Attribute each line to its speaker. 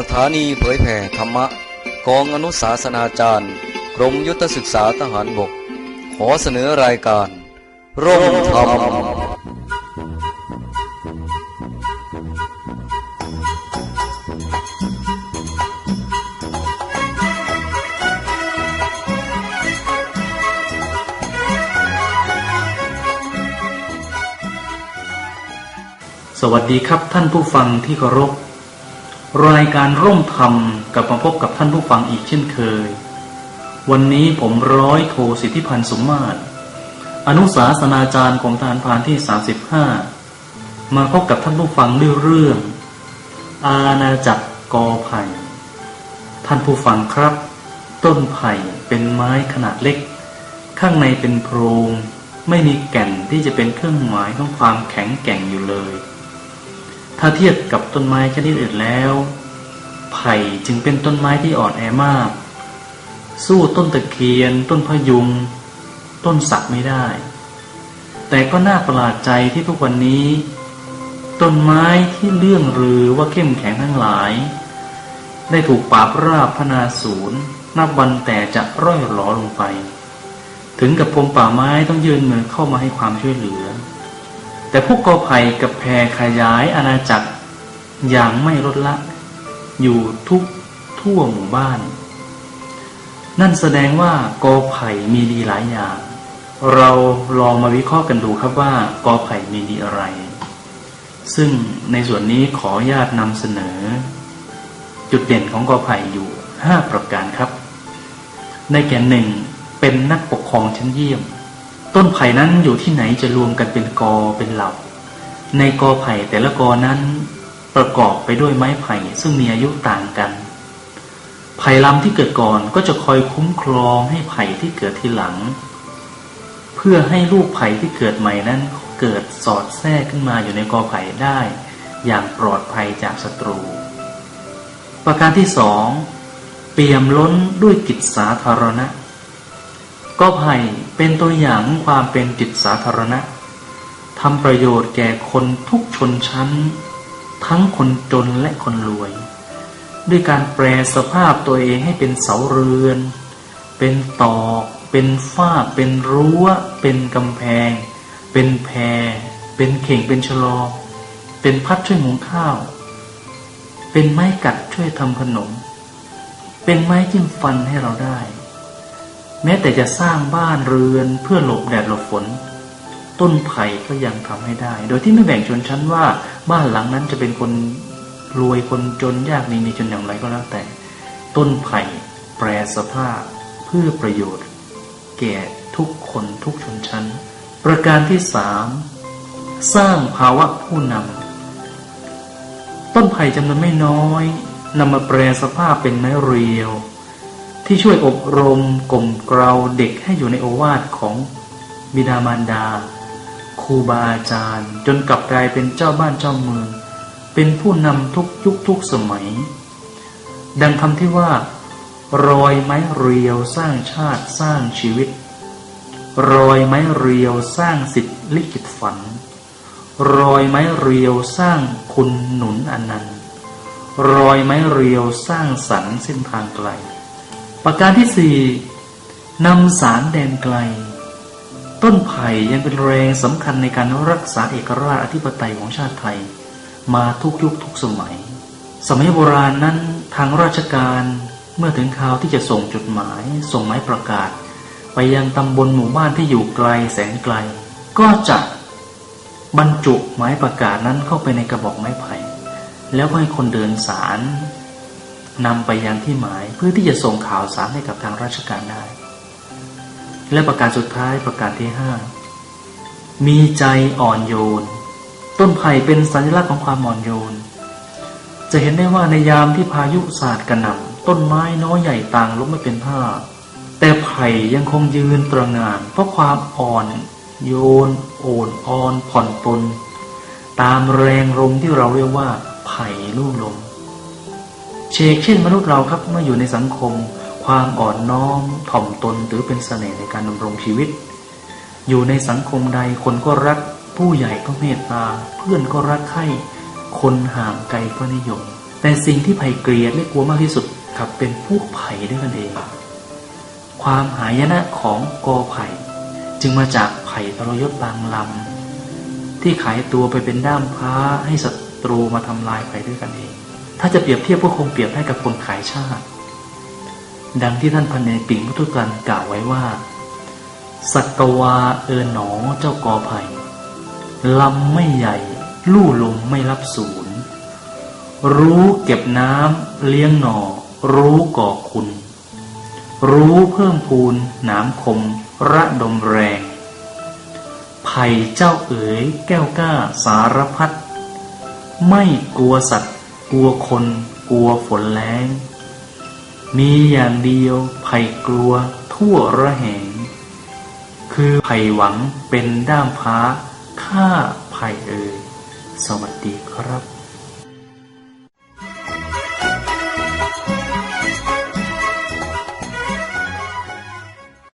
Speaker 1: สถานีเผยแผ่ธรรมะกองอนุสาสนาจารย์ กรมยุทธศึกษาทหารบก ขอเสนอรายการ ร่มธรรม
Speaker 2: สวัสดีครับท่านผู้ฟังที่เคารพ รายการร่มธรรมกลับมาพบกับท่านผู้ฟังอีกเช่นเคย วันนี้ผมร้อยโทสิทธิพันธ์สมมาตร อนุสาสนาจารย์ของทารพานที่ 35 มาพบกับท่านผู้ฟังด้วยเรื่อง อาณาจักรกอไผ่ ท่านผู้ฟังครับ ต้นไผ่เป็นไม้ขนาดเล็ก ข้างในเป็นโพรง ไม่มีแก่นที่จะเป็นเครื่องหมายของความแข็งแกร่งอยู่เลย ถ้าเทียบกับต้นไม้ชนิดอื่นแล้ว ไผ่จึงเป็นต้นไม้ที่อ่อนแอมาก สู้ต้นตะเคียน ต้นพะยุง ต้นสักไม่ได้ แต่ก็น่าประหลาดใจที่ทุกวันนี้ ต้นไม้ที่เลื่องรือว่าเข้มแข็งทั้งหลาย ได้ถูกปราบราบพนาศูนย์นับวันแต่จะร่อยหลอลงไป ถึงกับกรมป่าไม้ต้องยืนมือเข้ามาให้ความช่วยเหลือ แต่พวกกอไผ่กับแพรขยายอาณาจักร อย่างไม่ลดละ อยู่ทุกทั่วหมู่บ้าน นั่นแสดงว่ากอไผ่มีดีหลายอย่าง เราลองมาวิเคราะห์กันดูครับว่ากอไผ่มีดีอะไร ซึ่งในส่วนนี้ขอญาตนำเสนอ จุดเด่นของกอไผ่อยู่ 5 ประการครับ ในแก่หนึ่งเป็นนักปกครองชั้นเยี่ยม ต้นไผ่นั้นอยู่ที่ไหนจะรวมกันเป็นกอเป็นเหล่า ในกอไผ่แต่ละกอนั้นประกอบไปด้วยไม้ไผ่ซึ่งมีอายุต่างกัน ไผ่ลำที่เกิดก่อนก็จะคอยคุ้มครองให้ไผ่ที่เกิดทีหลัง เพื่อให้ลูกไผ่ที่เกิดใหม่นั้นเกิดสอดแทรกขึ้นมาอยู่ในกอไผ่ได้ อย่างปลอดภัยจากศัตรู ประการที่สองเปี่ยมล้นด้วยกิจสาธารณะก็ไผ่ เป็นตัวอย่างของความเป็นจิตสาธารณะทำประโยชน์แก่คนทุกชนชั้น ทั้งคนจนและคนรวย ด้วยการแปลสภาพตัวเองให้เป็นเสาเรือน เป็นตอก เป็นฝ้า เป็นรั้ว เป็นกำแพง เป็นแพร เป็นเข่ง เป็นชะลอ เป็นพัดช่วยหุงข้าว เป็นไม้กัดช่วยทำขนม เป็นไม้จิ้มฟันให้เราได้ แม้แต่จะสร้างบ้านเรือนเพื่อหลบแดดหลบฝน ต้นไผ่ก็ยังทำให้ได้ โดยที่ไม่แบ่งชนชั้นว่าบ้านหลังนั้นจะเป็นคนรวยคนจนยากดีมีจนอย่างไรก็แล้วแต่ ต้นไผ่แปรสภาพเพื่อประโยชน์ แก่ทุกคนทุกชนชั้น ประการที่สามสร้างภาวะผู้นำต้นไผ่จำนวนไม่น้อยนำมาแปรสภาพเป็นไม้เรียว ที่ช่วยอบรมกล่มเกลาเด็กให้อยู่ในโอวาทของบิดามารดาครูบาอาจารย์ จนกลับกลายเป็นเจ้าบ้านเจ้าเมือง เป็นผู้นำทุกยุคทุกสมัย ดังคำที่ว่า รอยไม้เรียวสร้างชาติสร้างชีวิต รอยไม้เรียวสร้างสิทธิลิขิตฝัน รอยไม้เรียวสร้างคุณหนุนอนันต์ รอยไม้เรียวสร้างสรรค์เส้นทางไกล ประการที่สี่นำสารแดนไกล ต้นไผ่ยังเป็นแรงสำคัญในการรักษาเอกราชอธิปไตยของชาติไทย มาทุกยุคทุกสมัย สมัยโบราณนั้นทางราชการเมื่อถึงคราวที่จะส่งจดหมาย ส่งไม้ประกาศ ไปยังตำบลหมู่บ้านที่อยู่ไกลแสนไกล ก็จะบรรจุไม้ประกาศนั้นเข้าไปในกระบอกไม้ไผ่ แล้วก็ให้คนเดินสาร นำไปยังที่หมายเพื่อที่จะส่งข่าวสารให้กับทางราชการได้ และประการสุดท้ายประการที่ห้ามีใจอ่อนโยน ต้นไผ่เป็นสัญลักษณ์ของความอ่อนโยน จะเห็นได้ว่าในยามที่พายุศาสตร์กระหน่ำต้นไม้น้อยใหญ่ต่างล้มไม่เป็นท่า แต่ไผ่ยังคงยืนตระงาน เพราะความอ่อน โยน โอนอ่อนผ่อนปลนตามแรงลมที่เราเรียกว่าไผ่ลู่ลม เชกเช่นมนุษย์เราครับเมื่ออยู่ในสังคม ความอ่อนน้อมถ่อมตนถือเป็นเสน่ห์ในการดำรงชีวิต อยู่ในสังคมใดคนก็รัก ผู้ใหญ่ก็เมตตา เพื่อนก็รักใคร่คนห่างไกลก็นิยม แต่สิ่งที่ไผ่เกลียดและกลัวมากที่สุดกลับเป็นพวกไผ่ด้วยกันเอง ความหายนะของกอไผ่ จึงมาจากไผ่ทรยศบางลำที่ขายตัวไปเป็นด้ามพ้าให้ศัตรูมาทำลายไผ่ด้วยกันเอง ถ้าจะเปรียบเทียบก็คงเปรียบให้กับคนขายชาติ ดังที่ท่านพันเนปิงพุทธกันกล่าวไว้ว่า สักกวาเออหนอเจ้ากอไผ่ลำไม่ใหญ่ ลู่ลมไม่รับศูนย์รู้เก็บน้ำเลี้ยงหนอ รู้ก่อคุณ รู้เพิ่มพูนหนามคม ระดมแรง ไผ่เจ้าเอ๋ยแก้วกล้าสารพัดไม่กลัวสัตว ลัวคนกลัวฝนแรงมีอย่างเดียวไผ่กลัวทั่วระแหง คือไผ่หวังเป็นด้ามพ้าฆ่าไผ่เอ่ยสวัสดีครับ